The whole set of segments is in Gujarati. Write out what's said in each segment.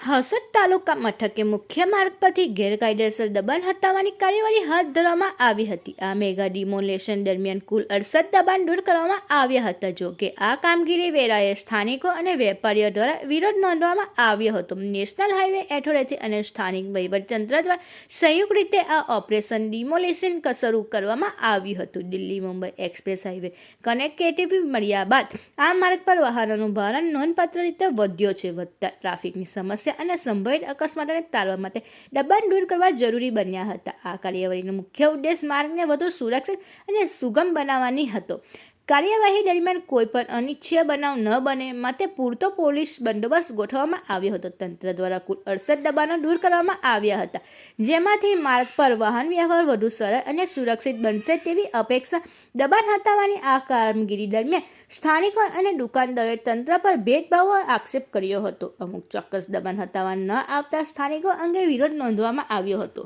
હસદ તાલુકા મથકે મુખ્ય માર્ગ પરથી ગેરકાયદેસર દબાણ હટાવવાની કાર્યવાહી હાથ ધરવામાં આવી હતી. આ મેગા ડિમોલેશન દરમિયાન કુલ અડસઠ દબાણ દૂર કરવામાં આવ્યા હતા. જો કે આ કામગીરી વેળાએ સ્થાનિકો અને વેપારીઓ દ્વારા વિરોધ નોંધવામાં આવ્યો હતો. નેશનલ હાઈવે એથોરિટી અને સ્થાનિક વહીવટીતંત્ર દ્વારા સંયુક્ત રીતે આ ઓપરેશન ડિમોલેશન શરૂ કરવામાં આવ્યું હતું. Delhi Mumbai express highway connectivity મળ્યા બાદ આ માર્ગ પર વાહનોનું ભારણ નોંધપાત્ર રીતે વધ્યો છે. વધતા ટ્રાફિકની સમસ્યા અને સંભવિત અકસ્માતોને ટાળવા માટે દબાણ દૂર કરવા જરૂરી બન્યા હતા. આ કાર્યવાહીનો મુખ્ય ઉદ્દેશ માર્ગને વધુ સુરક્ષિત અને સુગમ બનાવવાની હતો. કાર્યવાહી દરમિયાન કોઈ પણ અનિચ્છનીય બનાવ ન બને, માટે પૂરતો પોલીસ બંદોબસ્ત ગોઠવવામાં આવ્યો હતો. તંત્ર દ્વારા કુલ અડસઠ દબાણો દૂર કરવામાં આવ્યા હતા, જેમાંથી માર્ગ પર વાહન વ્યવહાર વધુ સરળ અને સુરક્ષિત બનશે તેવી અપેક્ષા દબાણ હટાવવાની આ કામગીરી દરમિયાન સ્થાનિકો અને દુકાનદારોએ તંત્ર પર ભેદભાવ આક્ષેપ કર્યો હતો. અમુક ચોક્કસ દબાણ હટાવવા ન આવતા સ્થાનિકો અંગે વિરોધ નોંધવામાં આવ્યો હતો.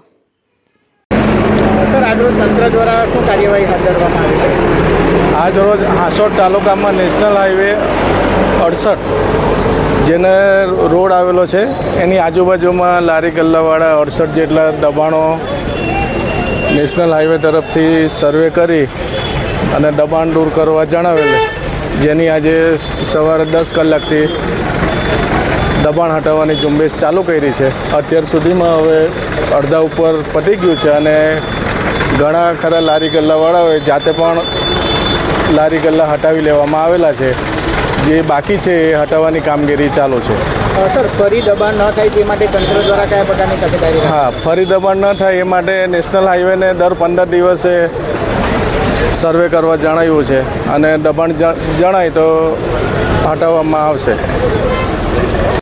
સર આજરોજ તંત્ર દ્વારા શું કાર્યવાહી હાથ ધરવામાં આવી છે? આજ રોજ હાંસોડ તાલુકામાં નેશનલ હાઈવે અડસઠ, જેને રોડ આવેલો છે, એની આજુબાજુમાં લારી ગલ્લાવાળા અડસઠ જેટલા દબાણો નેશનલ હાઈવે તરફથી સર્વે કરી અને દબાણ દૂર કરવા જણાવેલ, જેની આજે સવારે દસ કલાકથી દબાણ હટાવવાની ઝુંબેશ ચાલુ કરી છે. અત્યાર સુધીમાં હવે અડધા ઉપર પતી ગયું છે અને ઘણા ખરા લારી ગલ્લાવાળાઓએ જાતે પણ લારી ગલ્લા હટાવી લેવામાં આવેલા છે. જે બાકી છે એ હટાવવાની કામગીરી ચાલુ છે. સર ફરી દબાણ ન થાય તે માટે તંત્ર દ્વારા કયા પ્રકારની તકેદારી હા ફરી દબાણ ન થાય એ માટે નેશનલ હાઈવેને દર પંદર દિવસે સર્વે કરવા જણાવ્યું છે. અને દબાણ જણાય તો હટાવવામાં આવશે.